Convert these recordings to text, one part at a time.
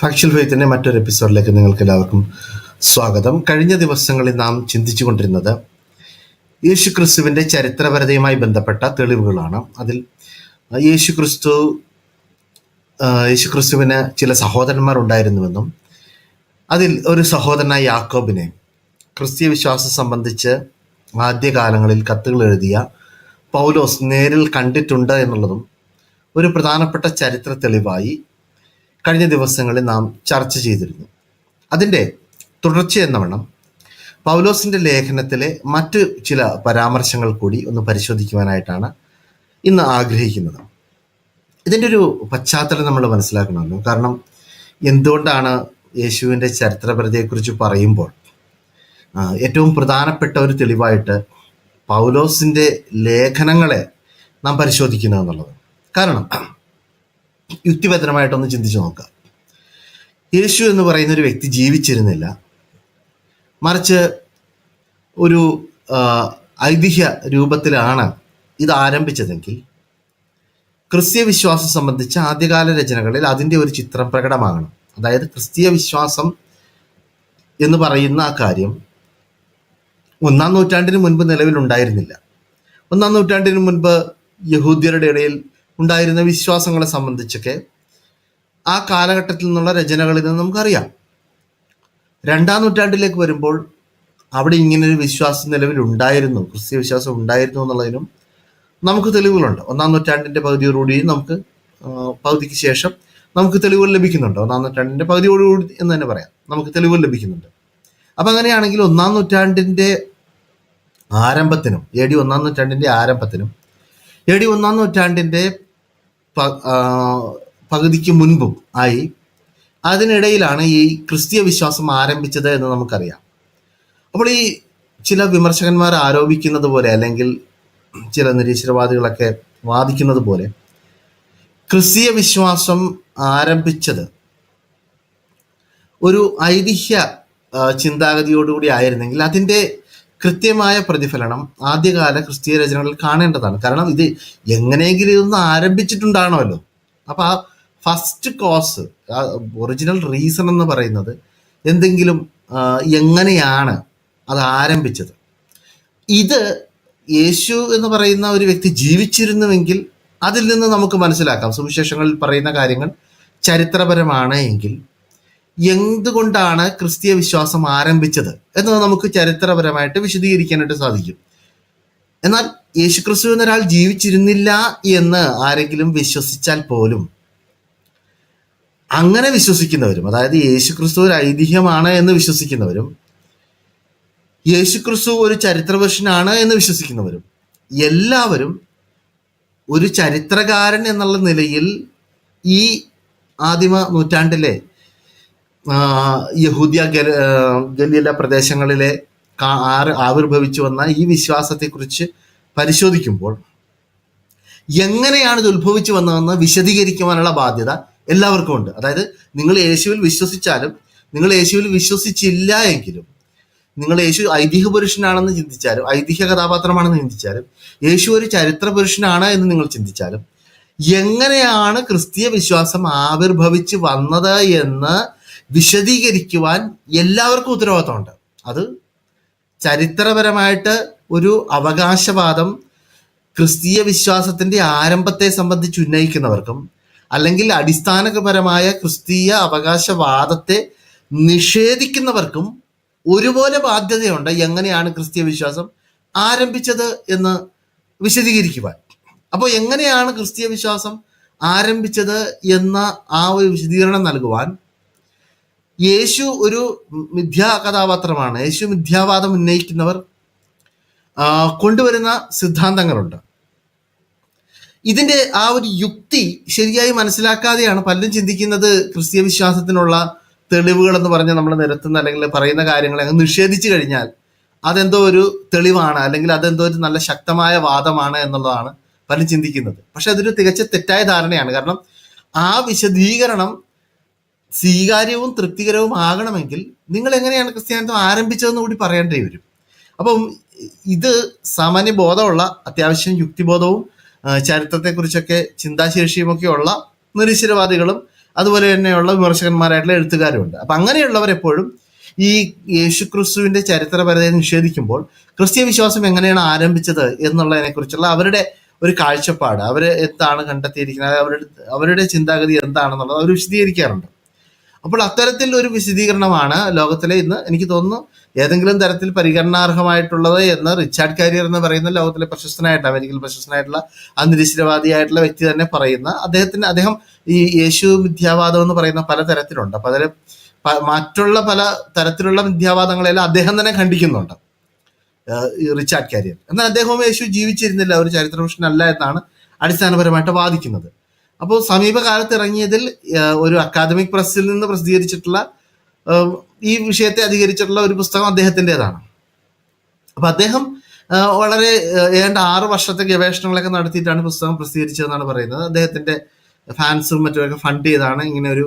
Factual ഫെയ്ത്തിന്റെ മറ്റൊരു എപ്പിസോഡിലേക്ക് നിങ്ങൾക്ക് എല്ലാവർക്കും സ്വാഗതം. കഴിഞ്ഞ ദിവസങ്ങളിൽ നാം ചിന്തിച്ചു കൊണ്ടിരുന്നത് യേശു ക്രിസ്തുവിന്റെ ചരിത്രപരതയുമായി ബന്ധപ്പെട്ട തെളിവുകളാണ്. അതിൽ യേശു ക്രിസ്തു യേശു ക്രിസ്തുവിന് ചില സഹോദരന്മാർ ഉണ്ടായിരുന്നുവെന്നും അതിൽ ഒരു സഹോദരനായ യാക്കോബിനെ ക്രിസ്തീയ വിശ്വാസം സംബന്ധിച്ച് ആദ്യകാലങ്ങളിൽ കത്തുകൾ എഴുതിയ പൗലോസ് നേരിൽ കണ്ടിട്ടുണ്ട് എന്നുള്ളതും ഒരു പ്രധാനപ്പെട്ട ചരിത്ര തെളിവായി കഴിഞ്ഞ ദിവസങ്ങളിൽ നാം ചർച്ച ചെയ്തിരുന്നു. അതിന്റെ തുടർച്ച എന്നവണ്ണം പൗലോസിന്റെ ലേഖനത്തിലെ മറ്റ് ചില പരാമർശങ്ങൾ കൂടി ഒന്ന് പരിശോധിക്കുവാനായിട്ടാണ് ഇന്ന് ആഗ്രഹിക്കുന്നത്. ഇതിന്റെ ഒരു പശ്ചാത്തലം നമ്മൾ മനസ്സിലാക്കണമല്ലോ കാരണം എന്തുകൊണ്ടാണ് യേശുവിന്റെ ചരിത്രപരതയെക്കുറിച്ച് പറയുമ്പോൾ ഏറ്റവും പ്രധാനപ്പെട്ട ഒരു തെളിവായിട്ട് പൗലോസിന്റെ ലേഖനങ്ങളെ നാം പരിശോധിക്കുന്നത് എന്നുള്ളത്. കാരണം യുക്തിഭദ്രമായിട്ടൊന്ന് ചിന്തിച്ചു നോക്കുക. യേശു എന്ന് പറയുന്ന ഒരു വ്യക്തി ജീവിച്ചിരുന്നില്ല. മറിച്ച് ഒരു ഐതിഹ്യ രൂപത്തിലാണ് ഇത് ആരംഭിച്ചതെങ്കിൽ ക്രിസ്തീയ വിശ്വാസം സംബന്ധിച്ച ആദ്യകാല രചനകളിൽ അതിന്റെ ഒരു ചിത്രം പ്രകടമാകണം. അതായത് ക്രിസ്തീയ വിശ്വാസം എന്ന് പറയുന്ന ആ കാര്യം ഒന്നാം നൂറ്റാണ്ടിന് മുൻപ് നിലവിലുണ്ടായിരുന്നില്ല. ഒന്നാം നൂറ്റാണ്ടിന് മുൻപ് യഹൂദ്യരുടെ ഇടയിൽ ഉണ്ടായിരുന്ന വിശ്വാസങ്ങളെ സംബന്ധിച്ചൊക്കെ ആ കാലഘട്ടത്തിൽ നിന്നുള്ള രചനകളിൽ നിന്ന് നമുക്കറിയാം. രണ്ടാം നൂറ്റാണ്ടിലേക്ക് വരുമ്പോൾ അവിടെ ഇങ്ങനൊരു വിശ്വാസം നിലവിൽ ഉണ്ടായിരുന്നു. ക്രിസ്തീയ വിശ്വാസം ഉണ്ടായിരുന്നു എന്നുള്ളതിനും നമുക്ക് തെളിവുകളുണ്ട്. ഒന്നാം നൂറ്റാണ്ടിന്റെ പകുതിയോടുകൂടി നമുക്ക് പകുതിക്ക് ശേഷം നമുക്ക് തെളിവുകൾ ലഭിക്കുന്നുണ്ട്. ഒന്നാം നൂറ്റാണ്ടിന്റെ പകുതിയോടുകൂടി എന്ന് തന്നെ പറയാം. നമുക്ക് തെളിവുകൾ ലഭിക്കുന്നുണ്ട്. അപ്പം അങ്ങനെയാണെങ്കിൽ ഒന്നാം നൂറ്റാണ്ടിന്റെ ആരംഭത്തിനും എ ഡി ഒന്നാം നൂറ്റാണ്ടിന്റെ ആരംഭത്തിനും എ ഡി ഒന്നാം ആ, പകുതിക്ക് മുൻപും ആയി. അതിനിടയിലാണ് ഈ ക്രിസ്തീയ വിശ്വാസം ആരംഭിച്ചത് എന്ന് നമുക്കറിയാം. അപ്പോൾ ഈ ചില വിമർശകന്മാർ ആരോപിക്കുന്നത് പോലെ അല്ലെങ്കിൽ ചില നിരീശ്വരവാദികളൊക്കെ വാദിക്കുന്നത് പോലെ ക്രിസ്തീയ വിശ്വാസം ആരംഭിച്ചത് ഒരു ഐതിഹ്യ ചിന്താഗതിയോടുകൂടി ആയിരുന്നെങ്കിൽ അതിന്റെ കൃത്യമായ പ്രതിഫലനം ആദ്യകാല ക്രിസ്തീയ രചനകളിൽ കാണേണ്ടതാണ്. കാരണം ഇത് എങ്ങനെയെങ്കിലും ഇതൊന്ന് ആരംഭിച്ചിട്ടുണ്ടാണല്ലോ. അപ്പോൾ ആ ഫസ്റ്റ് കോസ് ഒറിജിനൽ റീസൺ എന്ന് പറയുന്നത് എന്തെങ്കിലും എങ്ങനെയാണ് അത് ആരംഭിച്ചത്? ഇത് യേശു എന്ന് പറയുന്ന ഒരു വ്യക്തി ജീവിച്ചിരുന്നുവെങ്കിൽ അതിൽ നിന്ന് നമുക്ക് മനസ്സിലാക്കാം. സുവിശേഷങ്ങളിൽ പറയുന്ന കാര്യങ്ങൾ ചരിത്രപരമാണ് എങ്കിൽ എന്തുകൊണ്ടാണ് ക്രിസ്തീയ വിശ്വാസം ആരംഭിച്ചത് എന്ന് നമുക്ക് ചരിത്രപരമായിട്ട് വിശദീകരിക്കാനായിട്ട് സാധിക്കും. എന്നാൽ യേശുക്രിസ്തു എന്നൊരാൾ ജീവിച്ചിരുന്നില്ല എന്ന് ആരെങ്കിലും വിശ്വസിച്ചാൽ പോലും അങ്ങനെ വിശ്വസിക്കുന്നവരും അതായത് യേശുക്രിസ്തു ഒരു ഐതിഹ്യമാണ് എന്ന് വിശ്വസിക്കുന്നവരും യേശുക്രിസ്തു ഒരു ചരിത്രപുരുഷനാണ് എന്ന് വിശ്വസിക്കുന്നവരും എല്ലാവരും ഒരു ചരിത്രകാരൻ എന്നുള്ള നിലയിൽ ഈ ആദിമ നൂറ്റാണ്ടിലെ യഹൂദ്യ ഗലീല പ്രദേശങ്ങളിലെ ആവിർഭവിച്ചു വന്ന ഈ വിശ്വാസത്തെക്കുറിച്ച് പരിശോധിക്കുമ്പോൾ എങ്ങനെയാണ് ഇത് ഉത്ഭവിച്ചു വന്നതെന്ന് വിശദീകരിക്കുവാനുള്ള ബാധ്യത എല്ലാവർക്കും ഉണ്ട്. അതായത് നിങ്ങൾ യേശുവിൽ വിശ്വസിച്ചാലും നിങ്ങൾ യേശുവിൽ വിശ്വസിച്ചില്ല എങ്കിലും നിങ്ങൾ യേശു ഐതിഹ്യ പുരുഷനാണെന്ന് ചിന്തിച്ചാലും ഐതിഹ്യ കഥാപാത്രമാണെന്ന് ചിന്തിച്ചാലും യേശു ഒരു ചരിത്ര പുരുഷനാണ് എന്ന് നിങ്ങൾ ചിന്തിച്ചാലും എങ്ങനെയാണ് ക്രിസ്തീയ വിശ്വാസം ആവിർഭവിച്ച് വന്നത് എന്ന് വിശദീകരിക്കുവാൻ എല്ലാവർക്കും ഉത്തരവാദിത്തമുണ്ട്. അത് ചരിത്രപരമായിട്ട് ഒരു അവകാശവാദം ക്രിസ്തീയ വിശ്വാസത്തിന്റെ ആരംഭത്തെ സംബന്ധിച്ച് ഉന്നയിക്കുന്നവർക്കും അല്ലെങ്കിൽ അടിസ്ഥാനപരമായ ക്രിസ്തീയ അവകാശവാദത്തെ നിഷേധിക്കുന്നവർക്കും ഒരുപോലെ ബാധ്യതയുണ്ട് എങ്ങനെയാണ് ക്രിസ്തീയ വിശ്വാസം ആരംഭിച്ചത് എന്ന് വിശദീകരിക്കുവാൻ. അപ്പോൾ എങ്ങനെയാണ് ക്രിസ്തീയ വിശ്വാസം ആരംഭിച്ചത് എന്ന ആ ഒരു വിശദീകരണം നൽകുവാൻ യേശു ഒരു മിഥ്യാ കഥാപാത്രമാണ്. യേശു മിഥ്യാവാദം ഉന്നയിക്കുന്നവർ കൊണ്ടുവരുന്ന സിദ്ധാന്തങ്ങളുണ്ട്. ഇതിന്റെ ആ ഒരു യുക്തി ശരിയായി മനസ്സിലാക്കാതെയാണ് പലരും ചിന്തിക്കുന്നത് ക്രിസ്തീയ വിശ്വാസത്തിനുള്ള തെളിവുകൾ എന്ന് പറഞ്ഞ് നമ്മൾ നിരത്തുന്ന അല്ലെങ്കിൽ പറയുന്ന കാര്യങ്ങളെ അങ്ങ് നിഷേധിച്ചു കഴിഞ്ഞാൽ അതെന്തോ ഒരു തെളിവാണ് അല്ലെങ്കിൽ അതെന്തോ ഒരു നല്ല ശക്തമായ വാദമാണ് എന്നുള്ളതാണ് പലരും ചിന്തിക്കുന്നത്. പക്ഷെ അതൊരു തികച്ച തെറ്റായ ധാരണയാണ്. കാരണം ആ വിശദീകരണം സ്വീകാര്യവും തൃപ്തികരവും ആകണമെങ്കിൽ നിങ്ങൾ എങ്ങനെയാണ് ക്രിസ്ത്യാനിത്വം ആരംഭിച്ചതെന്ന് കൂടി പറയേണ്ടി വരും. അപ്പം ഇത് സാമാന്യ ബോധമുള്ള അത്യാവശ്യം യുക്തിബോധവും ചരിത്രത്തെക്കുറിച്ചൊക്കെ ഉള്ള നിരീശ്വരവാദികളും അതുപോലെ തന്നെയുള്ള വിമർശകന്മാരായിട്ടുള്ള എഴുത്തുകാരുമുണ്ട്. അപ്പം അങ്ങനെയുള്ളവർ എപ്പോഴും ഈ യേശു ക്രിസ്തുവിന്റെ ചരിത്രപരതയെ നിഷേധിക്കുമ്പോൾ ക്രിസ്ത്യ വിശ്വാസം എങ്ങനെയാണ് ആരംഭിച്ചത് എന്നുള്ളതിനെക്കുറിച്ചുള്ള അവരുടെ ഒരു കാഴ്ചപ്പാട് അവർ എന്താണ് കണ്ടെത്തിയിരിക്കുന്നത് അവരുടെ അവരുടെ ചിന്താഗതി എന്താണെന്നുള്ളത് അവർ വിശദീകരിക്കാറുണ്ട്. അപ്പോൾ അത്തരത്തിൽ ഒരു വിശദീകരണമാണ് ലോകത്തിലെ ഇന്ന്. എനിക്ക് തോന്നുന്നു ഏതെങ്കിലും തരത്തിൽ പരിഗണനാർഹമായിട്ടുള്ളത് എന്ന് റിച്ചാർഡ് കാരിയർ എന്ന് പറയുന്ന ലോകത്തിലെ പ്രശസ്തനായിട്ട് അമേരിക്കയിൽ പ്രശസ്തനായിട്ടുള്ള അന്തരീശ്വരവാദിയായിട്ടുള്ള വ്യക്തി തന്നെ പറയുന്ന അദ്ദേഹത്തിന് അദ്ദേഹം ഈ യേശു മിഥ്യാവാദം എന്ന് പറയുന്ന പല തരത്തിലുണ്ട്. അപ്പൊ അതിൽ മറ്റുള്ള പല തരത്തിലുള്ള മിഥ്യാവാദങ്ങളെല്ലാം അദ്ദേഹം തന്നെ ഖണ്ഡിക്കുന്നുണ്ട്. Richard carrier. എന്നാൽ അദ്ദേഹവും യേശു ജീവിച്ചിരുന്നില്ല. ഒരു ചരിത്രപുരുഷനല്ല എന്നാണ് അടിസ്ഥാനപരമായിട്ട് വാദിക്കുന്നത്. അപ്പോൾ സമീപകാലത്ത് ഇറങ്ങിയതിൽ ഒരു അക്കാദമിക് പ്രസ്സിൽ നിന്ന് പ്രസിദ്ധീകരിച്ചിട്ടുള്ള ഈ വിഷയത്തെ അധികരിച്ചിട്ടുള്ള ഒരു പുസ്തകം അദ്ദേഹത്തിന്റെതാണ്. അപ്പൊ അദ്ദേഹം വളരെ ഏതാണ്ട് ആറ് വർഷത്തെ ഗവേഷണങ്ങളൊക്കെ നടത്തിയിട്ടാണ് പുസ്തകം പ്രസിദ്ധീകരിച്ചതെന്നാണ് പറയുന്നത്. അദ്ദേഹത്തിന്റെ ഫാൻസും മറ്റുമൊക്കെ ഫണ്ട് ചെയ്താണ് ഇങ്ങനെ ഒരു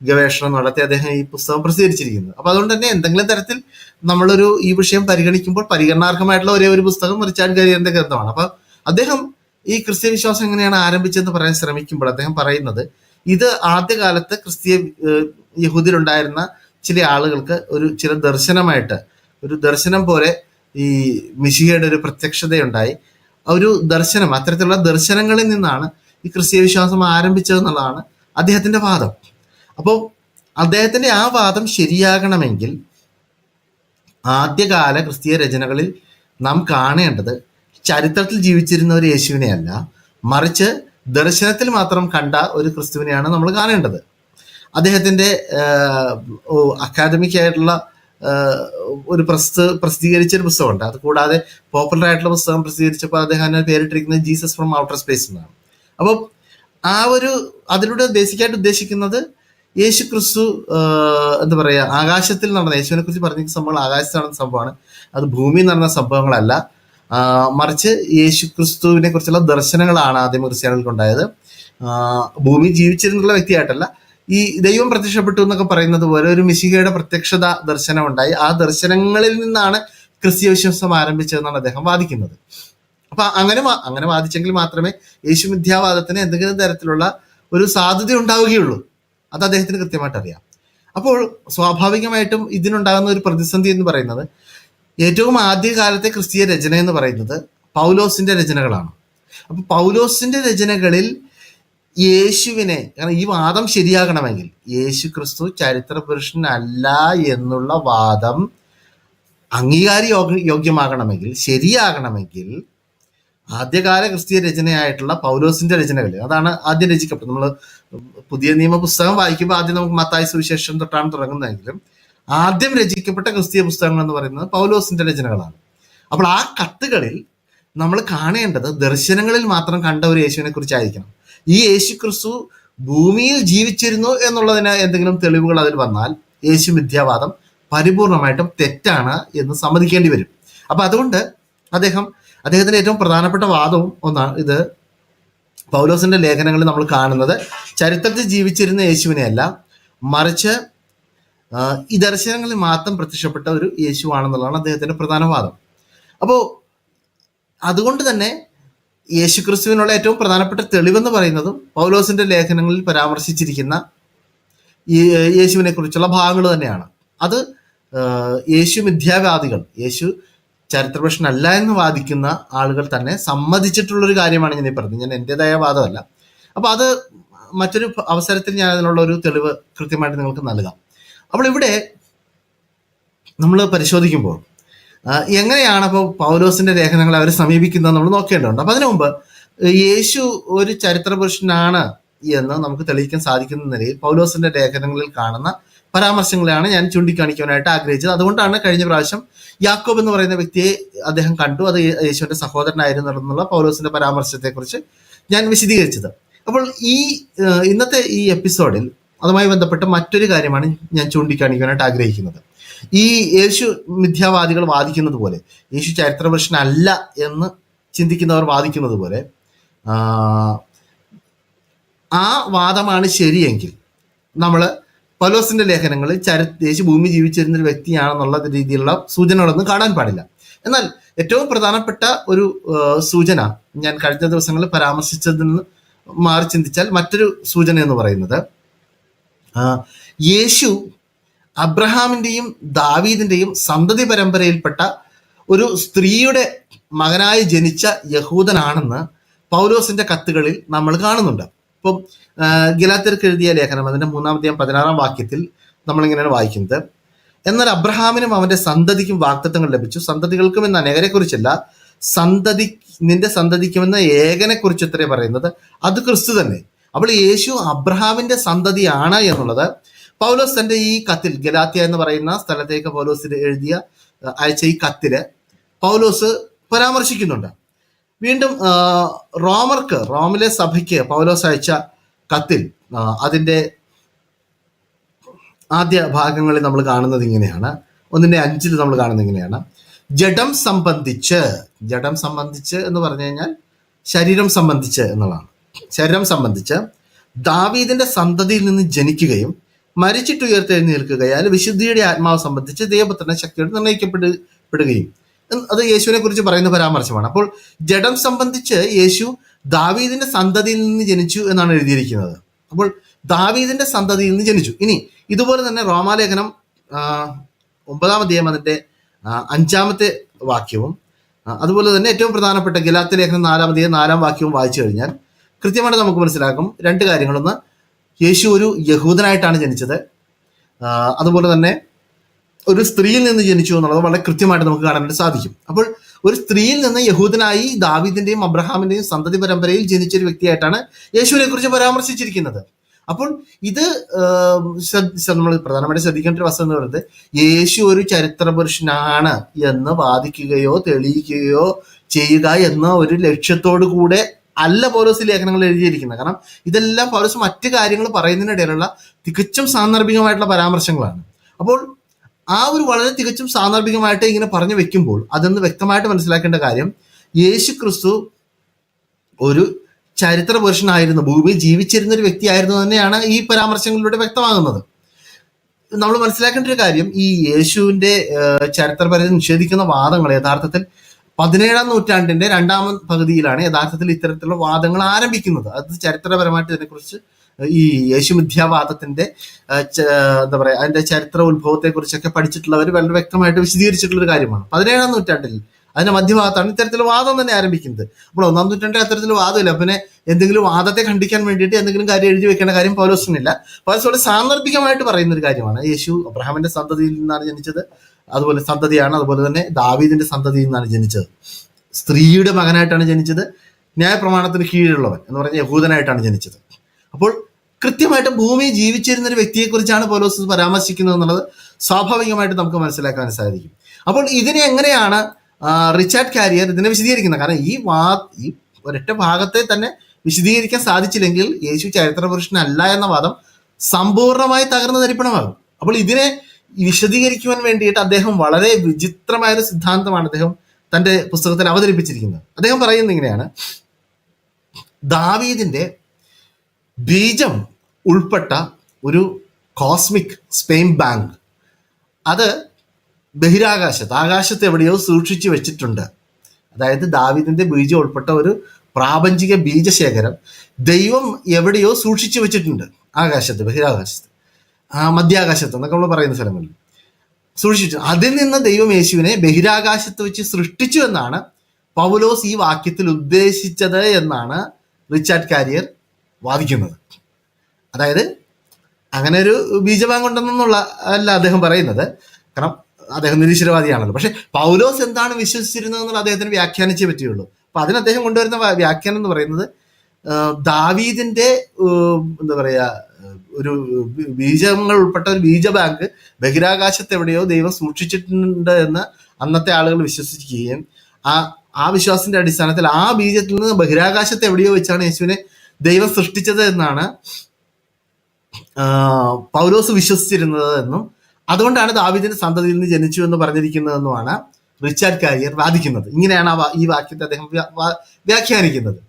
ഗവേഷണം നടത്തി അദ്ദേഹം ഈ പുസ്തകം പ്രസിദ്ധീകരിച്ചിരിക്കുന്നത്. അപ്പൊ അതുകൊണ്ട് തന്നെ എന്തെങ്കിലും തരത്തിൽ നമ്മളൊരു ഈ വിഷയം പരിഗണിക്കുമ്പോൾ പരിഗണനാർഹമായിട്ടുള്ള ഒരേ ഒരു പുസ്തകം റിച്ചാർഡ് കരിയറിന്റെ ഗ്രന്ഥമാണ്. അപ്പൊ അദ്ദേഹം ഈ ക്രിസ്ത്യ വിശ്വാസം എങ്ങനെയാണ് ആരംഭിച്ചതെന്ന് പറയാൻ ശ്രമിക്കുമ്പോൾ അദ്ദേഹം പറയുന്നത് ഇത് ആദ്യകാലത്ത് ക്രിസ്തീയ യഹൂദിലുണ്ടായിരുന്ന ചില ആളുകൾക്ക് ഒരു ചില ദർശനമായിട്ട് ഒരു ദർശനം പോലെ ഈ മിശിഹയുടെ ഒരു പ്രത്യക്ഷതയുണ്ടായി. ഒരു ദർശനം അത്തരത്തിലുള്ള ദർശനങ്ങളിൽ നിന്നാണ് ഈ ക്രിസ്തീയ വിശ്വാസം ആരംഭിച്ചതെന്നുള്ളതാണ് അദ്ദേഹത്തിന്റെ വാദം. അപ്പോൾ അദ്ദേഹത്തിന്റെ ആ വാദം ശരിയാകണമെങ്കിൽ ആദ്യകാല ക്രിസ്തീയ രചനകളിൽ നാം കാണേണ്ടത് ചരിത്രത്തിൽ ജീവിച്ചിരുന്ന ഒരു യേശുവിനെയല്ല മറിച്ച് ദർശനത്തിൽ മാത്രം കണ്ട ഒരു ക്രിസ്തുവിനെയാണ് നമ്മൾ കാണേണ്ടത്. അദ്ദേഹത്തിന്റെ അക്കാദമിക് ആയിട്ടുള്ള ഒരു പ്രസ്തു പ്രസിദ്ധീകരിച്ച ഒരു പുസ്തകമുണ്ട്. അത് കൂടാതെ പോപ്പുലർ ആയിട്ടുള്ള പുസ്തകം പ്രസിദ്ധീകരിച്ചപ്പോൾ അദ്ദേഹം അതിനെ പേരിട്ടിരിക്കുന്നത് ജീസസ് ഫ്രം ഔട്ടർ സ്പേസ് എന്നാണ്. അപ്പോൾ ആ ഒരു അതിലൂടെ ബേസിക്കായിട്ട് ഉദ്ദേശിക്കുന്നത് യേശു ക്രിസ്തു എന്താ പറയുക ആകാശത്തിൽ നടന്ന യേശുവിനെ കുറിച്ച് പറഞ്ഞ സംഭവങ്ങൾ ആകാശത്ത് നടന്ന സംഭവമാണ്. അത് ഭൂമിയിൽ നടന്ന സംഭവങ്ങളല്ല മറിച്ച് യേശു ക്രിസ്തുവിനെ കുറിച്ചുള്ള ദർശനങ്ങളാണ് ആദ്യം ക്രിസ്ത്യാനികൾക്ക് ഉണ്ടായത് ഭൂമി ജീവിച്ചിരുന്നുള്ള വ്യക്തിയായിട്ടല്ല ഈ ദൈവം പ്രത്യക്ഷപ്പെട്ടു എന്നൊക്കെ പറയുന്നത് പോലെ ഒരു മിശിഹയുടെ പ്രത്യക്ഷത ദർശനം ഉണ്ടായി ആ ദർശനങ്ങളിൽ നിന്നാണ് ക്രിസ്തീയ വിശ്വാസം ആരംഭിച്ചതെന്നാണ് അദ്ദേഹം വാദിക്കുന്നത്. അപ്പൊ അങ്ങനെ അങ്ങനെ വാദിച്ചെങ്കിൽ മാത്രമേ യേശു മിഥ്യാവാദത്തിന് എന്തെങ്കിലും തരത്തിലുള്ള ഒരു സാധ്യത ഉണ്ടാവുകയുള്ളൂ. അത് അദ്ദേഹത്തിന് കൃത്യമായിട്ട് അറിയാം. അപ്പോൾ സ്വാഭാവികമായിട്ടും ഇതിനുണ്ടാകുന്ന ഒരു പ്രതിസന്ധി എന്ന് പറയുന്നത് ഏറ്റവും ആദ്യകാലത്തെ ക്രിസ്തീയ രചന എന്ന് പറയുന്നത് പൗലോസിന്റെ രചനകളാണ്. അപ്പൊ പൗലോസിന്റെ രചനകളിൽ യേശുവിനെ കാരണം ഈ വാദം ശരിയാകണമെങ്കിൽ യേശു ക്രിസ്തു ചരിത്ര പുരുഷനല്ല എന്നുള്ള വാദം അംഗീകാര യോഗ്യമാകണമെങ്കിൽ ശരിയാകണമെങ്കിൽ ആദ്യകാല ക്രിസ്തീയ രചനയായിട്ടുള്ള പൗലോസിന്റെ രചനകൾ അതാണ് ആദ്യം രചിക്കപ്പെട്ടത്. നമ്മൾ പുതിയ നിയമ പുസ്തകം വായിക്കുമ്പോൾ ആദ്യം നമുക്ക് മത്തായ സുവിശേഷം തൊട്ടാണ് തുടങ്ങുന്നതെങ്കിലും ആദ്യം രചിക്കപ്പെട്ട ക്രിസ്തീയ പുസ്തകങ്ങൾ എന്ന് പറയുന്നത് പൗലോസിന്റെ രചനകളാണ്. അപ്പോൾ ആ കത്തുകളിൽ നമ്മൾ കാണേണ്ടത് ദർശനങ്ങളിൽ മാത്രം കണ്ട ഒരു യേശുവിനെ കുറിച്ചായിരിക്കണം. ഈ യേശു ക്രിസ്തു ഭൂമിയിൽ ജീവിച്ചിരുന്നു എന്നുള്ളതിന് എന്തെങ്കിലും തെളിവുകൾ അതിൽ വന്നാൽ യേശു മിഥ്യാവാദം പരിപൂർണമായിട്ടും തെറ്റാണ് എന്ന് സമ്മതിക്കേണ്ടി വരും. അപ്പൊ അതുകൊണ്ട് അദ്ദേഹം അദ്ദേഹത്തിന്റെ ഏറ്റവും പ്രധാനപ്പെട്ട വാദവും ഒന്നാണ് ഇത് പൗലോസിന്റെ ലേഖനങ്ങളിൽ നമ്മൾ കാണുന്നത് ചരിത്രത്തിൽ ജീവിച്ചിരുന്ന യേശുവിനെയല്ല മറിച്ച് ഈ ദർശനങ്ങളിൽ മാത്രം പ്രത്യക്ഷപ്പെട്ട ഒരു യേശുവാണെന്നുള്ളതാണ് അദ്ദേഹത്തിന്റെ പ്രധാന വാദം. അപ്പോൾ അതുകൊണ്ട് തന്നെ യേശുക്രിസ്തുവിനുള്ള ഏറ്റവും പ്രധാനപ്പെട്ട തെളിവെന്ന് പറയുന്നതും പൗലോസിന്റെ ലേഖനങ്ങളിൽ പരാമർശിച്ചിരിക്കുന്ന യേശുവിനെ കുറിച്ചുള്ള ഭാഗങ്ങൾ തന്നെയാണ്. അത് യേശു മിഥ്യാവാദികൾ യേശു ചരിത്രപുരുഷനല്ല എന്ന് വാദിക്കുന്ന ആളുകൾ തന്നെ സമ്മതിച്ചിട്ടുള്ള ഒരു കാര്യമാണ് ഞാൻ ഈ പറഞ്ഞത്. ഞാൻ എന്റെതായ വാദമല്ല. അപ്പൊ അത് മറ്റൊരു അവസരത്തിൽ ഞാൻ അതിനുള്ള ഒരു തെളിവ് കൃത്യമായിട്ട് നിങ്ങൾക്ക് നൽകാം. അപ്പോൾ ഇവിടെ നമ്മൾ പരിശോധിക്കുമ്പോൾ എങ്ങനെയാണ് അപ്പോൾ പൗലോസിന്റെ ലേഖനങ്ങൾ അവർ സമീപിക്കുന്നത് നമ്മൾ നോക്കേണ്ടതുണ്ട്. അപ്പൊ അതിനു മുമ്പ് യേശു ഒരു ചരിത്ര പുരുഷനാണ് എന്ന് നമുക്ക് തെളിയിക്കാൻ സാധിക്കുന്ന നിലയിൽ പൗലോസിന്റെ ലേഖനങ്ങളിൽ കാണുന്ന പരാമർശങ്ങളെയാണ് ഞാൻ ചൂണ്ടിക്കാണിക്കാനായിട്ട് ആഗ്രഹിച്ചത്. അതുകൊണ്ടാണ് കഴിഞ്ഞ പ്രാവശ്യം യാക്കോബ് എന്ന് പറയുന്ന വ്യക്തിയെ അദ്ദേഹം കണ്ടു. അത് യേശുവിന്റെ സഹോദരനായിരുന്നു എന്നുള്ള പൗലോസിന്റെ പരാമർശത്തെക്കുറിച്ച് ഞാൻ വിശദീകരിച്ചത്. അപ്പോൾ ഈ ഇന്നത്തെ ഈ എപ്പിസോഡിൽ അതുമായി ബന്ധപ്പെട്ട മറ്റൊരു കാര്യമാണ് ഞാൻ ചൂണ്ടിക്കാണിക്കാനായിട്ട് ആഗ്രഹിക്കുന്നത്. ഈ യേശു മിഥ്യാവാദികൾ വാദിക്കുന്നത് പോലെ യേശു ചരിത്രപുരുഷനല്ല എന്ന് ചിന്തിക്കുന്നവർ വാദിക്കുന്നത് പോലെ ആ, വാദമാണ് ശരിയെങ്കിൽ നമ്മൾ പലോസിന്റെ ലേഖനങ്ങളിൽ ചരി യേശു ഭൂമി ജീവിച്ചിരുന്ന ഒരു വ്യക്തിയാണെന്നുള്ള രീതിയിലുള്ള സൂചനകളൊന്നും കാണാൻ പാടില്ല. എന്നാൽ ഏറ്റവും പ്രധാനപ്പെട്ട ഒരു സൂചന ഞാൻ കഴിഞ്ഞ ദിവസങ്ങളിൽ പരാമർശിച്ചതിൽ നിന്ന് മാറി ചിന്തിച്ചാൽ മറ്റൊരു സൂചന എന്ന് പറയുന്നത് യേശു അബ്രഹാമിന്റെയും ദാവീദിന്റെയും സന്തതി പരമ്പരയിൽപ്പെട്ട ഒരു സ്ത്രീയുടെ മകനായി ജനിച്ച യഹൂദനാണെന്ന് പൗലോസിന്റെ കത്തുകളിൽ നമ്മൾ കാണുന്നുണ്ട്. ഇപ്പം ഗിലാത്തിർക്ക് എഴുതിയ ലേഖനം അതിന്റെ മൂന്നാമത്തെയും പതിനാറാം വാക്യത്തിൽ നമ്മളിങ്ങനെയാണ് വായിക്കുന്നത്. എന്നാൽ അബ്രഹാമിനും അവന്റെ സന്തതിക്കും വാക്തത്വങ്ങൾ ലഭിച്ചു. സന്തതികൾക്കും എന്ന അനേകരെ കുറിച്ചല്ല സന്തതി നിന്റെ സന്തതിക്കുമെന്ന ഏകനെ കുറിച്ച് ഇത്രേ പറയുന്നത്. അത് ക്രിസ്തു തന്നെ. അപ്പോൾ യേശു അബ്രഹാമിന്റെ സന്തതിയാണ് എന്നുള്ളത് പൗലോസ് തന്റെ ഈ കത്തിൽ ഗലാത്യ എന്ന് പറയുന്ന സ്ഥലത്തേക്ക് പൗലോസിന് എഴുതിയ അയച്ച ഈ കത്തിൽ പൗലോസ് പരാമർശിക്കുന്നുണ്ട്. വീണ്ടും റോമർക്ക് റോമിലെ സഭയ്ക്ക് പൗലോസ് അയച്ച കത്തിൽ അതിന്റെ ആദ്യ ഭാഗങ്ങളിൽ നമ്മൾ കാണുന്നത് ഇങ്ങനെയാണ്. ഒന്നിന്റെ അഞ്ചിൽ നമ്മൾ കാണുന്നത് ഇങ്ങനെയാണ്. ജഡം സംബന്ധിച്ച് ജഡം സംബന്ധിച്ച് എന്ന് പറഞ്ഞു കഴിഞ്ഞാൽ ശരീരം സംബന്ധിച്ച് എന്നുള്ളതാണ്. ശരീരം സംബന്ധിച്ച് ദാവീദിന്റെ സന്തതിയിൽ നിന്ന് ജനിക്കുകയും മരിച്ചിട്ട് ഉയർത്തെഴുന്നേൽക്കുകയാൽ വിശുദ്ധിയുടെ ആത്മാവ് സംബന്ധിച്ച് ദൈവപുത്രനെ ശക്തിയോട് നിർണയിക്കപ്പെടുകയും അത് യേശുവിനെ കുറിച്ച് പറയുന്ന പരാമർശമാണ്. അപ്പോൾ ജഡം സംബന്ധിച്ച് യേശു ദാവീദിന്റെ സന്തതിയിൽ നിന്ന് ജനിച്ചു എന്നാണ് എഴുതിയിരിക്കുന്നത്. അപ്പോൾ ദാവീദിന്റെ സന്തതിയിൽ നിന്ന് ജനിച്ചു. ഇനി ഇതുപോലെ തന്നെ റോമാലേഖനം ഒമ്പതാം അധ്യായം അതിന്റെ അഞ്ചാമത്തെ വാക്യവും അതുപോലെ തന്നെ ഏറ്റവും പ്രധാനപ്പെട്ട ഗലാത്ത ലേഖനം നാലാം അധ്യായം നാലാം വാക്യവും വായിച്ചു കഴിഞ്ഞാൽ കൃത്യമായിട്ട് നമുക്ക് മനസ്സിലാക്കും രണ്ട് കാര്യങ്ങളൊന്ന് യേശു ഒരു യഹൂദനായിട്ടാണ് ജനിച്ചത്. അതുപോലെ തന്നെ ഒരു സ്ത്രീയിൽ നിന്ന് ജനിച്ചു എന്നുള്ളത് വളരെ കൃത്യമായിട്ട് നമുക്ക് കാണാനായിട്ട് സാധിക്കും. അപ്പോൾ ഒരു സ്ത്രീയിൽ നിന്ന് യഹൂദനായി ദാവീദിന്റെയും അബ്രഹാമിന്റെയും സന്തതി പരമ്പരയിൽ ജനിച്ച ഒരു വ്യക്തിയായിട്ടാണ് യേശുവിനെ കുറിച്ച് പരാമർശിച്ചിരിക്കുന്നത്. അപ്പോൾ ഇത് നമ്മൾ പ്രധാനമായിട്ട് ശ്രദ്ധിക്കേണ്ട ഒരു വസ്തു എന്ന് പറയുന്നത് യേശു ഒരു ചരിത്ര പുരുഷനാണ് എന്ന് വാദിക്കുകയോ തെളിയിക്കുകയോ ചെയ്യുക എന്ന ഒരു ലക്ഷ്യത്തോടു കൂടെ അല്ല പൗലോസ് ലേഖനങ്ങൾ എഴുതിയിരിക്കുന്നത്. കാരണം ഇതെല്ലാം പൗലോസ് മറ്റു കാര്യങ്ങൾ പറയുന്നതിനിടയിലുള്ള തികച്ചും സാന്ദർഭികമായിട്ടുള്ള പരാമർശങ്ങളാണ്. അപ്പോൾ ആ ഒരു വളരെ തികച്ചും സാന്ദർഭികമായിട്ട് ഇങ്ങനെ പറഞ്ഞു വെക്കുമ്പോൾ അതെന്ന് വ്യക്തമായിട്ട് മനസ്സിലാക്കേണ്ട കാര്യം യേശു ക്രിസ്തു ഒരു ചരിത്ര പുരുഷനായിരുന്നു. ഭൂമിയിൽ ജീവിച്ചിരുന്ന ഒരു വ്യക്തിയായിരുന്നു തന്നെയാണ് ഈ പരാമർശങ്ങളിലൂടെ വ്യക്തമാകുന്നത്. നമ്മൾ മനസ്സിലാക്കേണ്ട ഒരു കാര്യം ഈ യേശുവിന്റെ ചരിത്രപരത നിഷേധിക്കുന്ന വാദങ്ങൾ യഥാർത്ഥത്തിൽ പതിനേഴാം നൂറ്റാണ്ടിന്റെ രണ്ടാം പകുതിയിലാണ് യഥാർത്ഥത്തിൽ ഇത്തരത്തിലുള്ള വാദങ്ങൾ ആരംഭിക്കുന്നത്. അത് ചരിത്രപരമായിട്ട് ഇതിനെക്കുറിച്ച് ഈ യേശുമിഥ്യാവാദത്തിന്റെ എന്താ പറയാ അതിന്റെ ചരിത്ര ഉത്ഭവത്തെ കുറിച്ചൊക്കെ പഠിച്ചിട്ടുള്ളവർ വളരെ വ്യക്തമായിട്ട് വിശദീകരിച്ചിട്ടുള്ള ഒരു കാര്യമാണ്. പതിനേഴാം നൂറ്റാണ്ടിൽ അതിന്റെ മധ്യഭാഗത്താണ് ഇത്തരത്തിലുള്ള വാദം തന്നെ ആരംഭിക്കുന്നത്. അപ്പോൾ ഒന്നാം നൂറ്റാണ്ടിൽ അത്തരത്തിൽ വാദമില്ല. പിന്നെ എന്തെങ്കിലും വാദത്തെ ഖണ്ഡിക്കാൻ വേണ്ടിയിട്ട് എന്തെങ്കിലും കാര്യം എഴുതി വെക്കേണ്ട കാര്യം പൗലോസിനില്ല. പൗലോസ് വളരെ സാന്ദർഭികമായിട്ട് പറയുന്ന ഒരു കാര്യമാണ്. യേശു അബ്രഹാമിന്റെ സന്തതിയിൽ നിന്നാണ് ജനിച്ചത്. അതുപോലെ സന്തതിയാണ്. അതുപോലെ തന്നെ ദാവീദിന്റെ സന്തതി എന്നാണ് ജനിച്ചത്. സ്ത്രീയുടെ മകനായിട്ടാണ് ജനിച്ചത്. ന്യായപ്രമാണത്തിന് കീഴിലുള്ളവൻ എന്ന് പറഞ്ഞ യഹൂദനായിട്ടാണ് ജനിച്ചത്. അപ്പോൾ കൃത്യമായിട്ടും ഭൂമി ജീവിച്ചിരുന്ന ഒരു വ്യക്തിയെക്കുറിച്ചാണ് പോലോസ് പരാമർശിക്കുന്നത് എന്നുള്ളത് സ്വാഭാവികമായിട്ട് നമുക്ക് മനസ്സിലാക്കാൻ സാധിക്കും. അപ്പോൾ ഇതിനെ എങ്ങനെയാണ് റിച്ചാർഡ് കാരിയർ ഇതിനെ വിശദീകരിക്കുന്നത്? കാരണം ഈ വാ ഈ ഒരൊറ്റ ഭാഗത്തെ തന്നെ വിശദീകരിക്കാൻ സാധിച്ചില്ലെങ്കിൽ യേശു ചരിത്ര പുരുഷനല്ല എന്ന വാദം സമ്പൂർണമായി തകർന്നു തരിപ്പണമാകും. അപ്പോൾ ഇതിനെ വിശദീകരിക്കുവാൻ വേണ്ടിയിട്ട് അദ്ദേഹം വളരെ വിചിത്രമായ ഒരു സിദ്ധാന്തമാണ് അദ്ദേഹം തന്റെ പുസ്തകത്തിൽ അവതരിപ്പിച്ചിരിക്കുന്നത്. അദ്ദേഹം പറയുന്നത് ഇങ്ങനെയാണ്. ദാവീദിന്റെ ബീജം ഉൾപ്പെട്ട ഒരു കോസ്മിക് സ്പെയിം ബാങ്ക്. അത് ബഹിരാകാശത്ത് ആകാശത്ത് എവിടെയോ സൂക്ഷിച്ചു വെച്ചിട്ടുണ്ട്. അതായത് ദാവീദിന്റെ ബീജം ഉൾപ്പെട്ട ഒരു പ്രാപഞ്ചിക ബീജശേഖരം ദൈവം എവിടെയോ സൂക്ഷിച്ചു വെച്ചിട്ടുണ്ട് ആകാശത്ത് ബഹിരാകാശത്ത്. മധ്യാകാശത്ത് എന്നൊക്കെ നമ്മൾ പറയുന്ന സ്ഥലങ്ങളിൽ. സൂക്ഷിച്ചു. അതിൽ നിന്ന് ദൈവം യേശുവിനെ ബഹിരാകാശത്ത് വെച്ച് സൃഷ്ടിച്ചു എന്നാണ് പൗലോസ് ഈ വാക്യത്തിൽ ഉദ്ദേശിച്ചത് എന്നാണ് റിച്ചാർഡ് കാരിയർ വാദിക്കുന്നത്. അതായത് അങ്ങനെ ഒരു ബീജഭാഗം ഉണ്ടെന്നുള്ള അല്ല അദ്ദേഹം പറയുന്നത്. കാരണം അദ്ദേഹം നിരീശ്വരവാദിയാണല്ലോ. പക്ഷെ പൗലോസ് എന്താണ് വിശ്വസിച്ചിരുന്നത് എന്നുള്ള അദ്ദേഹത്തിന് വ്യാഖ്യാനിച്ചേ പറ്റുകയുള്ളൂ. അപ്പൊ അതിന് അദ്ദേഹം കൊണ്ടുവരുന്ന വ്യാ- വ്യാഖ്യാനം എന്ന് പറയുന്നത് ദാവീദിന്റെ എന്താ പറയാ ഒരു ബീജങ്ങൾ ഉൾപ്പെട്ട ഒരു ബീജ ബാങ്ക് ബഹിരാകാശത്ത് എവിടെയോ ദൈവം സൂക്ഷിച്ചിട്ടുണ്ട് എന്ന് അന്നത്തെ ആളുകൾ വിശ്വസിക്കുകയും ആ ആ വിശ്വാസത്തിന്റെ അടിസ്ഥാനത്തിൽ ആ ബീജത്തിൽ നിന്ന് ബഹിരാകാശത്ത് എവിടെയോ വെച്ചാണ് യേശുവിനെ ദൈവം സൃഷ്ടിച്ചത് എന്നാണ് പൗലോസ് വിശ്വസിച്ചിരുന്നത് എന്നും അതുകൊണ്ടാണ് ദാവിദിന്റെ സന്തതിയിൽ നിന്ന് ജനിച്ചു എന്ന് പറഞ്ഞിരിക്കുന്നതെന്നുമാണ് റിച്ചാർഡ് കാരിയർ വാദിക്കുന്നത്. ഇങ്ങനെയാണ് ആ ഈ വാക്യത്തെ അദ്ദേഹം വ്യാഖ്യാനിക്കുന്നത്.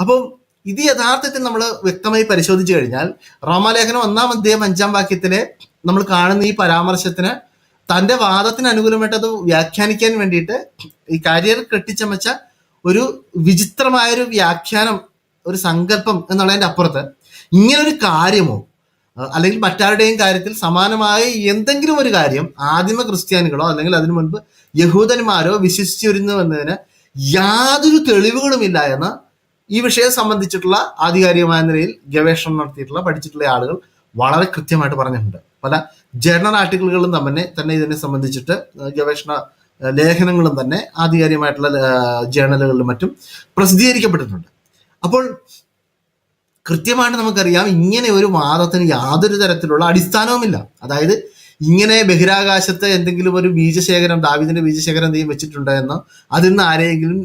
അപ്പം ഇത് യഥാർത്ഥത്തിൽ നമ്മൾ വ്യക്തമായി പരിശോധിച്ചു കഴിഞ്ഞാൽ റോമാലേഖനം ഒന്നാം അധ്യായം അഞ്ചാം വാക്യത്തിലെ നമ്മൾ കാണുന്ന ഈ പരാമർശത്തിന് തന്റെ വാദത്തിന് അനുകൂലമായിട്ട് അത് വ്യാഖ്യാനിക്കാൻ വേണ്ടിയിട്ട് ഈ കരിയർ കെട്ടിച്ചമച്ച ഒരു വിചിത്രമായൊരു വ്യാഖ്യാനം ഒരു സങ്കല്പം എന്നുള്ളതിന്റെ അപ്പുറത്ത് ഇങ്ങനൊരു കാര്യമോ അല്ലെങ്കിൽ മറ്റാരുടെയും കാര്യത്തിൽ സമാനമായ എന്തെങ്കിലും ഒരു കാര്യം ആദിമ ക്രിസ്ത്യാനികളോ അല്ലെങ്കിൽ അതിനു മുൻപ് യഹൂദന്മാരോ വിശ്വസിച്ചിരുന്നു എന്നതിന് യാതൊരു തെളിവുകളുമില്ല എന്ന് ഈ വിഷയം സംബന്ധിച്ചിട്ടുള്ള ആധികാരികമായ നിലയിൽ ഗവേഷണം നടത്തിയിട്ടുള്ള പഠിച്ചിട്ടുള്ള ആളുകൾ വളരെ കൃത്യമായിട്ട് പറഞ്ഞിട്ടുണ്ട്. പല ജേർണൽ ആർട്ടിക്കിളുകളും തന്നെ തന്നെ ഇതിനെ സംബന്ധിച്ചിട്ട് ഗവേഷണ ലേഖനങ്ങളും തന്നെ ആധികാരികമായിട്ടുള്ള ജേണലുകളിലും മറ്റും പ്രസിദ്ധീകരിക്കപ്പെട്ടിട്ടുണ്ട്. അപ്പോൾ കൃത്യമായിട്ട് നമുക്കറിയാം ഇങ്ങനെ ഒരു വാദത്തിന് യാതൊരു തരത്തിലുള്ള അടിസ്ഥാനവുമില്ല. അതായത് ഇങ്ങനെ ബഹിരാകാശത്ത് എന്തെങ്കിലും ഒരു ബീജശേഖരം ദാവിദിന്റെ ബീജശേഖരം എന്തെങ്കിലും വെച്ചിട്ടുണ്ട് എന്നോ അതിൽ നിന്ന് ആരെയെങ്കിലും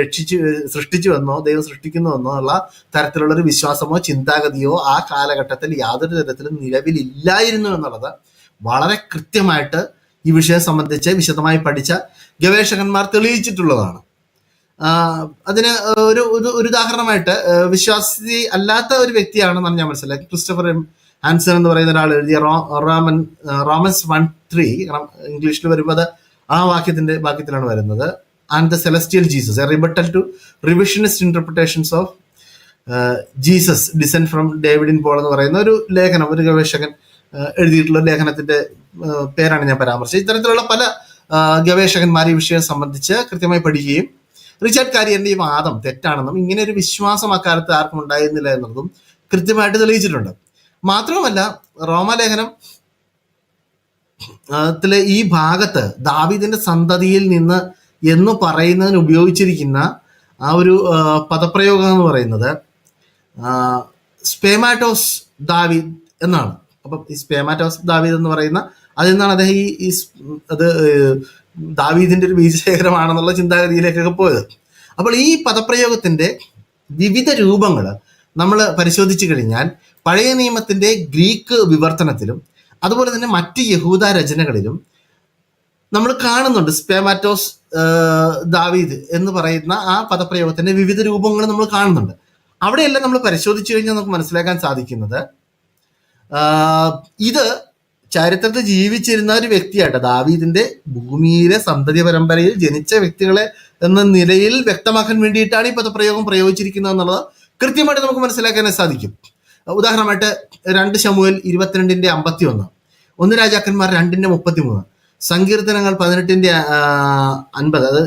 രക്ഷിച്ചു സൃഷ്ടിച്ചു വന്നോ ദൈവം സൃഷ്ടിക്കുന്നു എന്നോ ഉള്ള തരത്തിലുള്ള ഒരു വിശ്വാസമോ ചിന്താഗതിയോ ആ കാലഘട്ടത്തിൽ യാതൊരു തരത്തിലും നിലവിലില്ലായിരുന്നു എന്നുള്ളത് വളരെ കൃത്യമായിട്ട് ഈ വിഷയം സംബന്ധിച്ച് വിശദമായി പഠിച്ച ഗവേഷകന്മാർ തെളിയിച്ചിട്ടുള്ളതാണ്. അതിന് ഒരു ഒരു- ഉദാഹരണമായിട്ട് വിശ്വാസി അല്ലാത്ത ഒരു വ്യക്തിയാണെന്നാണ് ഞാൻ മനസ്സിലാക്കി ക്രിസ്റ്റഫർ ആൻസൺ എന്ന് പറയുന്ന ഒരാൾ എഴുതിയ റോമൻ റോമൻസ് വൺ ത്രീ ഇംഗ്ലീഷിൽ വരുമ്പോൾ അത് ആ വാക്യത്തിന്റെ വാക്യത്തിലാണ് വരുന്നത്. And the celestial Jesus a rebuttal to revisionist interpretations of Jesus descend from David Paul എന്ന് പറയുന്ന ഒരു ലേഖനം ഒരു ഗവേഷകൻ എഴുതിയിട്ടുള്ള ലേഖനത്തിന്റെ പേരാണ് ഞാൻ പരാമർശിച്ചത്. ഇത്തരത്തിലുള്ള പല ഗവേഷകന്മാർ ഈ വിഷയം സംബന്ധിച്ച് കൃത്യമായി പഠിക്കുകയും റിച്ചാർഡ് കാരിയറിന്റെ ഈ വാദം തെറ്റാണെന്നും ഇങ്ങനെ ഒരു വിശ്വാസം അക്കാലത്ത് ആർക്കും ഉണ്ടായിരുന്നില്ല എന്നതും കൃത്യമായിട്ട് തെളിയിച്ചിട്ടുണ്ട്. മാത്രവുമല്ല റോമലേഖനം ത്തിലെ ഈ ഭാഗത്ത് ദാവിദിന്റെ സന്തതിയിൽ നിന്ന് എന്ന് പറയുന്നതിന് ഉപയോഗിച്ചിരിക്കുന്ന ആ ഒരു പദപ്രയോഗം എന്ന് പറയുന്നത് സ്പേമാറ്റോസ് ദാവിദ് എന്നാണ്. അപ്പം ഈ സ്പേമാറ്റോസ് ദാവീദ് എന്ന് പറയുന്ന അതിൽ നിന്നാണ് അദ്ദേഹം ഈ അത് ദാവീദിന്റെ ഒരു ബീജശേഖരമാണെന്നുള്ള ചിന്താഗതിയിലേക്കൊക്കെ പോയത്. അപ്പോൾ ഈ പദപ്രയോഗത്തിന്റെ വിവിധ രൂപങ്ങൾ നമ്മൾ പരിശോധിച്ചു കഴിഞ്ഞാൽ പഴയ നിയമത്തിന്റെ ഗ്രീക്ക് വിവർത്തനത്തിലും അതുപോലെ തന്നെ മറ്റ് യഹൂദ രചനകളിലും നമ്മൾ കാണുന്നുണ്ട് സ്പേമാറ്റോസ് ദാവീദ് എന്ന് പറയുന്ന ആ പദപ്രയോഗത്തിന്റെ വിവിധ രൂപങ്ങൾ നമ്മൾ കാണുന്നുണ്ട്. അവിടെയെല്ലാം നമ്മൾ പരിശോധിച്ചു കഴിഞ്ഞാൽ നമുക്ക് മനസ്സിലാക്കാൻ സാധിക്കുന്നത് ഇത് ചരിത്രത്തിൽ ജീവിച്ചിരുന്ന ഒരു വ്യക്തിയായിട്ട് ദാവീദിന്റെ ഭൂമിയിലെ സന്തതി പരമ്പരയിൽ ജനിച്ച വ്യക്തികളെ എന്ന നിലയിൽ വ്യക്തമാക്കാൻ വേണ്ടിയിട്ടാണ് ഈ പദപ്രയോഗം പ്രയോഗിച്ചിരിക്കുന്നത് എന്നുള്ളത് കൃത്യമായിട്ട് നമുക്ക് മനസ്സിലാക്കാനേ സാധിക്കും. ഉദാഹരണമായിട്ട് രണ്ട് ശമുവൽ ഇരുപത്തിരണ്ടിന്റെ അമ്പത്തി ഒന്ന് ഒന്ന് രാജാക്കന്മാർ രണ്ടിന്റെ മുപ്പത്തി മൂന്ന് സങ്കീർത്തനങ്ങൾ പതിനെട്ടിന്റെ അൻപത്. അത്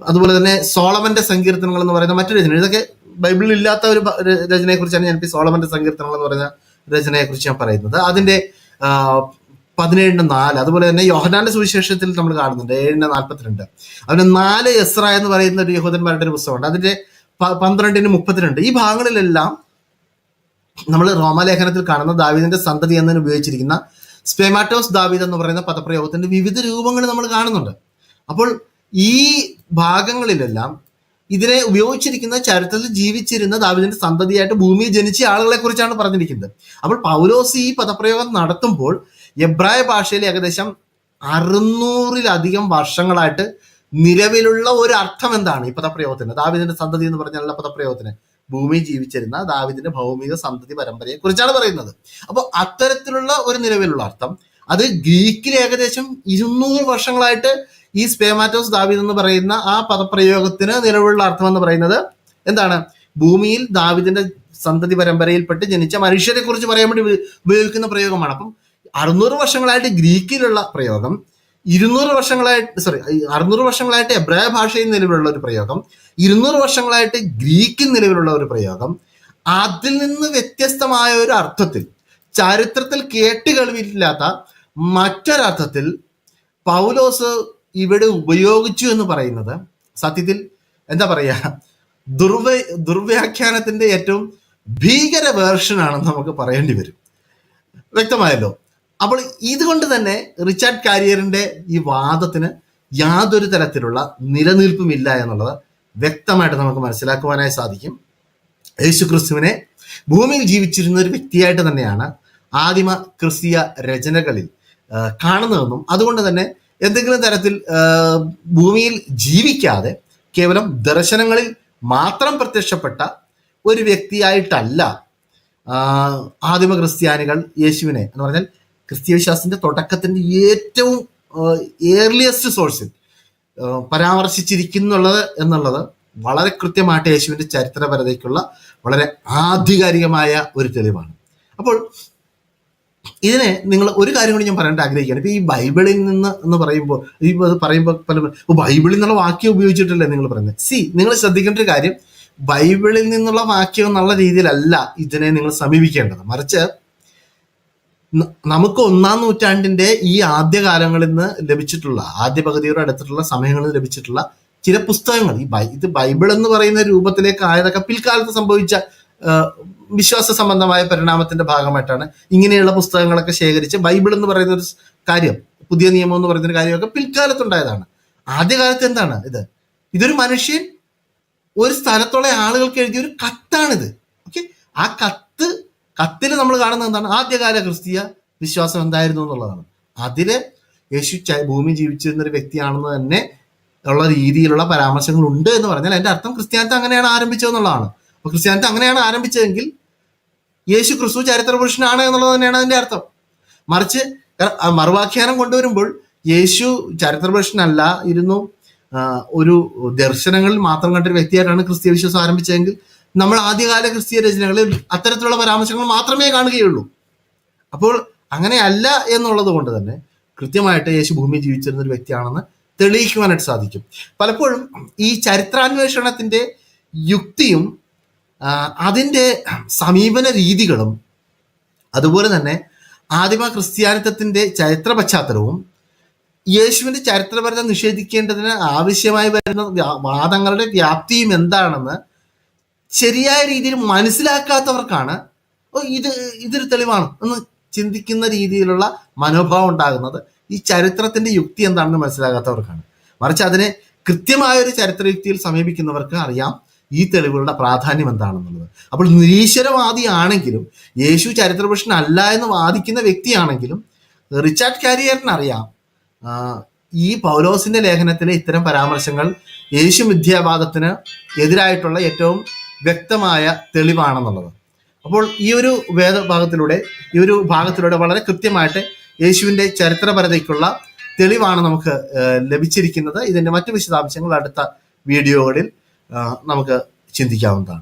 അതുപോലെ തന്നെ സോളമന്റെ സങ്കീർത്തനങ്ങൾ എന്ന് പറയുന്ന മറ്റൊരു രചന. ഇതൊക്കെ ബൈബിളിൽ ഇല്ലാത്ത ഒരു രചനയെ കുറിച്ചാണ് രചനയെക്കുറിച്ചാണ് ഞാൻ ഇപ്പോൾ സോളമന്റെ സങ്കീർത്തനങ്ങൾ എന്ന് പറയുന്ന രചനയെക്കുറിച്ച് ഞാൻ പറയുന്നത്. അതിന്റെ പതിനേഴിന് നാല്. അതുപോലെ തന്നെ യോഹനാന്റെ സുവിശേഷത്തിൽ നമ്മൾ കാണുന്നുണ്ട് ഏഴിന്റെ നാൽപ്പത്തിരണ്ട് അതിന് നാല് എസ്ര എന്ന് പറയുന്ന ഒരു യഹൂദന്മാരുടെ ഒരു പുസ്തകമുണ്ട്. അതിന്റെ പന്ത്രണ്ടിന് മുപ്പത്തിരണ്ട്. ഈ ഭാഗങ്ങളിലെല്ലാം നമ്മൾ റോമാലേഖനത്തിൽ കാണുന്ന ദാവീദിന്റെ സന്തതി എന്നതിന് ഉപയോഗിച്ചിരിക്കുന്ന സ്പെമാറ്റോസ് ദാവീദ് എന്ന് പറയുന്ന പദപ്രയോഗത്തിന്റെ വിവിധ രൂപങ്ങൾ നമ്മൾ കാണുന്നുണ്ട്. അപ്പോൾ ഈ ഭാഗങ്ങളിലെല്ലാം ഇതിനെ ഉപയോഗിച്ചിരിക്കുന്ന ചരിത്രത്തിൽ ജീവിച്ചിരുന്ന ദാവിദിന്റെ സന്തതിയായിട്ട് ഭൂമിയിൽ ജനിച്ച ആളുകളെ കുറിച്ചാണ് പറഞ്ഞിരിക്കുന്നത്. അപ്പോൾ പൗലോസ് ഈ പദപ്രയോഗം നടത്തുമ്പോൾ എബ്രായ ഭാഷയിൽ ഏകദേശം അറുന്നൂറിലധികം വർഷങ്ങളായിട്ട് നിലവിലുള്ള ഒരു അർത്ഥം എന്താണ് ഈ പദപ്രയോഗത്തിന്? ദാവിദിന്റെ സന്തതി എന്ന് പറഞ്ഞാലുള്ള പദപ്രയോഗത്തിന്. ഭൂമിയിൽ ജീവിച്ചിരുന്ന ദാവിദിന്റെ ഭൗമിക സന്തതി പരമ്പരയെ കുറിച്ചാണ് പറയുന്നത്. അപ്പോൾ അത്തരത്തിലുള്ള ഒരു നിലവിലുള്ള അർത്ഥം അത് ഗ്രീക്കിൽ ഏകദേശം ഇരുന്നൂറ് വർഷങ്ങളായിട്ട് ഈ സ്പേമാറ്റോസ് ദാവിദ് എന്ന് പറയുന്ന ആ പദപ്രയോഗത്തിന് നിലവിലുള്ള അർത്ഥം എന്ന് പറയുന്നത് എന്താണ്? ഭൂമിയിൽ ദാവിദിന്റെ സന്തതി പരമ്പരയിൽപ്പെട്ട് ജനിച്ച മനുഷ്യരെ കുറിച്ച് പറയാൻ വേണ്ടി ഉപയോഗിക്കുന്ന പ്രയോഗമാണ്. അപ്പം അറുന്നൂറ് വർഷങ്ങളായിട്ട് ഗ്രീക്കിലുള്ള പ്രയോഗം ഇരുന്നൂറ് വർഷങ്ങളായിട്ട് സോറി അറുന്നൂറ് വർഷങ്ങളായിട്ട് എബ്രായ ഭാഷയിൽ നിലവിലുള്ള ഒരു പ്രയോഗം ഇരുന്നൂറ് വർഷങ്ങളായിട്ട് ഗ്രീക്കിൽ നിലവിലുള്ള ഒരു പ്രയോഗം അതിൽ നിന്ന് വ്യത്യസ്തമായ ഒരു അർത്ഥത്തിൽ ചരിത്രത്തിൽ കേട്ട് കേൾവിയില്ലാത്ത മറ്റൊരർത്ഥത്തിൽ പൗലോസ് ഇവിടെ ഉപയോഗിച്ചു എന്ന് പറയുന്നത് സത്യത്തിൽ എന്താ പറയാ ദുർവ ദുർവ്യാഖ്യാനത്തിന്റെ ഏറ്റവും ഭീകര വേർഷനാണെന്ന് നമുക്ക് പറയേണ്ടി വരും. വ്യക്തമായല്ലോ? അപ്പോൾ ഇതുകൊണ്ട് തന്നെ റിച്ചാർഡ് കാരിയറിന്റെ ഈ വാദത്തിന് യാതൊരു തരത്തിലുള്ള നിലനിൽപ്പുമില്ല എന്നുള്ളത് വ്യക്തമായിട്ട് നമുക്ക് മനസ്സിലാക്കുവാനായി സാധിക്കും. യേശു ക്രിസ്തുവിനെ ഭൂമിയിൽ ജീവിച്ചിരുന്ന ഒരു വ്യക്തിയായിട്ട് തന്നെയാണ് ആദിമ ക്രിസ്തീയ രചനകളിൽ കാണുന്നതെന്നും അതുകൊണ്ട് തന്നെ എന്തെങ്കിലും തരത്തിൽ ഭൂമിയിൽ ജീവിക്കാതെ കേവലം ദർശനങ്ങളിൽ മാത്രം പ്രത്യക്ഷപ്പെട്ട ഒരു വ്യക്തിയായിട്ടല്ല ആദിമ ക്രിസ്ത്യാനികൾ യേശുവിനെ എന്ന് പറഞ്ഞാൽ ക്രിസ്തീയ വിശ്വാസത്തിന്റെ തുടക്കത്തിന്റെ ഏറ്റവും ഏർലിയസ്റ്റ് സോഴ്സിൽ പരാമർശിച്ചിരിക്കുന്നുള്ളത് എന്നുള്ളത് വളരെ കൃത്യമായിട്ട് യേശുവിന്റെ ചരിത്രപരതയ്ക്കുള്ള വളരെ ആധികാരികമായ ഒരു തെളിവാണ്. അപ്പോൾ ഇതിനെ നിങ്ങൾ ഒരു കാര്യം കൂടി ഞാൻ പറയാൻ ആഗ്രഹിക്കുകയാണ്. ഇപ്പൊ ഈ ബൈബിളിൽ നിന്ന് എന്ന് പറയുമ്പോൾ ഈ പറയുമ്പോൾ പല ബൈബിളിൽ നിന്നുള്ള വാക്യം ഉപയോഗിച്ചിട്ടല്ലേ നിങ്ങൾ പറയുന്നത്? സി നിങ്ങൾ ശ്രദ്ധിക്കേണ്ട ഒരു കാര്യം ബൈബിളിൽ നിന്നുള്ള വാക്യം എന്നുള്ള രീതിയിലല്ല ഇതിനെ നിങ്ങൾ സമീപിക്കേണ്ടത്. മറിച്ച് നമുക്ക് ഒന്നാം നൂറ്റാണ്ടിന്റെ ഈ ആദ്യ കാലങ്ങളിൽ നിന്ന് ലഭിച്ചിട്ടുള്ള ആദ്യ പകുതിയോട് അടുത്തിട്ടുള്ള സമയങ്ങളിൽ ലഭിച്ചിട്ടുള്ള ചില പുസ്തകങ്ങൾ. ഈ ബൈ ഇത് ബൈബിൾ എന്ന് പറയുന്ന രൂപത്തിലേക്ക് ആയതൊക്കെ പിൽക്കാലത്ത് സംഭവിച്ച വിശ്വാസ സംബന്ധമായ പരിണാമത്തിന്റെ ഭാഗമായിട്ടാണ് ഇങ്ങനെയുള്ള പുസ്തകങ്ങളൊക്കെ ശേഖരിച്ച് ബൈബിൾ എന്ന് പറയുന്ന ഒരു കാര്യം പുതിയ നിയമം എന്ന് പറയുന്ന ഒരു കാര്യമൊക്കെ പിൽക്കാലത്തുണ്ടായതാണ്. ആദ്യകാലത്ത് എന്താണ് ഇത്? ഇതൊരു മനുഷ്യൻ ഒരു സ്ഥലത്തുള്ള ആളുകൾക്ക് എഴുതിയ ഒരു കത്താണിത്. ഓക്കെ? ആ കത്ത് കത്തിൽ നമ്മൾ കാണുന്നത് എന്താണ്? ആദ്യകാല ക്രിസ്തീയ വിശ്വാസം എന്തായിരുന്നു എന്നുള്ളതാണ്. അതിൽ യേശു ഭൂമി ജീവിച്ചിരുന്ന ഒരു വ്യക്തിയാണെന്ന് തന്നെ ഉള്ള രീതിയിലുള്ള പരാമർശങ്ങൾ ഉണ്ട് എന്ന് പറഞ്ഞാൽ അതിന്റെ അർത്ഥം ക്രിസ്ത്യാനിറ്റി അങ്ങനെയാണ് ആരംഭിച്ചതെന്നുള്ളതാണ് അപ്പൊ ക്രിസ്ത്യാനിറ്റി അങ്ങനെയാണ് ആരംഭിച്ചതെങ്കിൽ യേശു ക്രിസ്തു ചരിത്ര പുരുഷനാണ് എന്നുള്ളത് തന്നെയാണ് അതിന്റെ അർത്ഥം. മറിച്ച് മറുവാഖ്യാനം കൊണ്ടുവരുമ്പോൾ യേശു ചരിത്ര പുരുഷനല്ല ഇരുന്നു ഒരു ദർശനങ്ങളിൽ മാത്രം കണ്ടൊരു വ്യക്തിയായിട്ടാണ് ക്രിസ്ത്യ വിശ്വാസം ആരംഭിച്ചതെങ്കിൽ നമ്മൾ ആദ്യകാല ക്രിസ്തീയ രചനകളിൽ അത്തരത്തിലുള്ള പരാമർശങ്ങൾ മാത്രമേ കാണുകയുള്ളൂ. അപ്പോൾ അങ്ങനെയല്ല എന്നുള്ളത് കൊണ്ട് തന്നെ കൃത്യമായിട്ട് യേശു ഭൂമി ജീവിച്ചിരുന്ന ഒരു വ്യക്തിയാണെന്ന് തെളിയിക്കുവാനായിട്ട് സാധിക്കും. പലപ്പോഴും ഈ ചരിത്രാന്വേഷണത്തിന്റെ യുക്തിയും അതിന്റെ സമീപന രീതികളും അതുപോലെ തന്നെ ആദിമ ക്രിസ്ത്യാനിത്വത്തിന്റെ ചരിത്ര പശ്ചാത്തലവും യേശുവിന്റെ ചരിത്രപരത നിഷേധിക്കേണ്ടതിന് ആവശ്യമായി വരുന്ന വാദങ്ങളുടെ വ്യാപ്തിയും എന്താണെന്ന് ശരിയായ രീതിയിൽ മനസ്സിലാക്കാത്തവർക്കാണ് ഇത് ഇതൊരു തെളിവാണ് എന്ന് ചിന്തിക്കുന്ന രീതിയിലുള്ള മനോഭാവം ഉണ്ടാകുന്നത്. ഈ ചരിത്രത്തിന്റെ യുക്തി എന്താണെന്ന് മനസ്സിലാകാത്തവർക്കാണ്. മറിച്ച് അതിനെ കൃത്യമായ ഒരു ചരിത്ര യുക്തിയിൽ സമീപിക്കുന്നവർക്ക് അറിയാം ഈ തെളിവുകളുടെ പ്രാധാന്യം എന്താണെന്നുള്ളത്. അപ്പോൾ നിരീശ്വരവാദിയാണെങ്കിലും യേശു ചരിത്രപുരുഷൻ അല്ല എന്ന് വാദിക്കുന്ന വ്യക്തിയാണെങ്കിലും റിച്ചാർഡ് കാരിയറിനറിയാം ഈ പൗലോസിന്റെ ലേഖനത്തിലെ ഇത്തരം പരാമർശങ്ങൾ യേശു മിഥ്യാവാദത്തിന് എതിരായിട്ടുള്ള ഏറ്റവും വ്യക്തമായ തെളിവാണെന്നുള്ളത്. അപ്പോൾ ഈ ഒരു വേദഭാഗത്തിലൂടെ ഈ ഒരു ഭാഗത്തിലൂടെ വളരെ കൃത്യമായിട്ട് യേശുവിന്റെ ചരിത്രപരതയ്ക്കുള്ള തെളിവാണ് നമുക്ക് ലഭിച്ചിരിക്കുന്നത്. ഇതിന്റെ മറ്റു വിശദാംശങ്ങൾ അടുത്ത വീഡിയോകളിൽ നമുക്ക് ചിന്തിക്കാവുന്നതാണ്.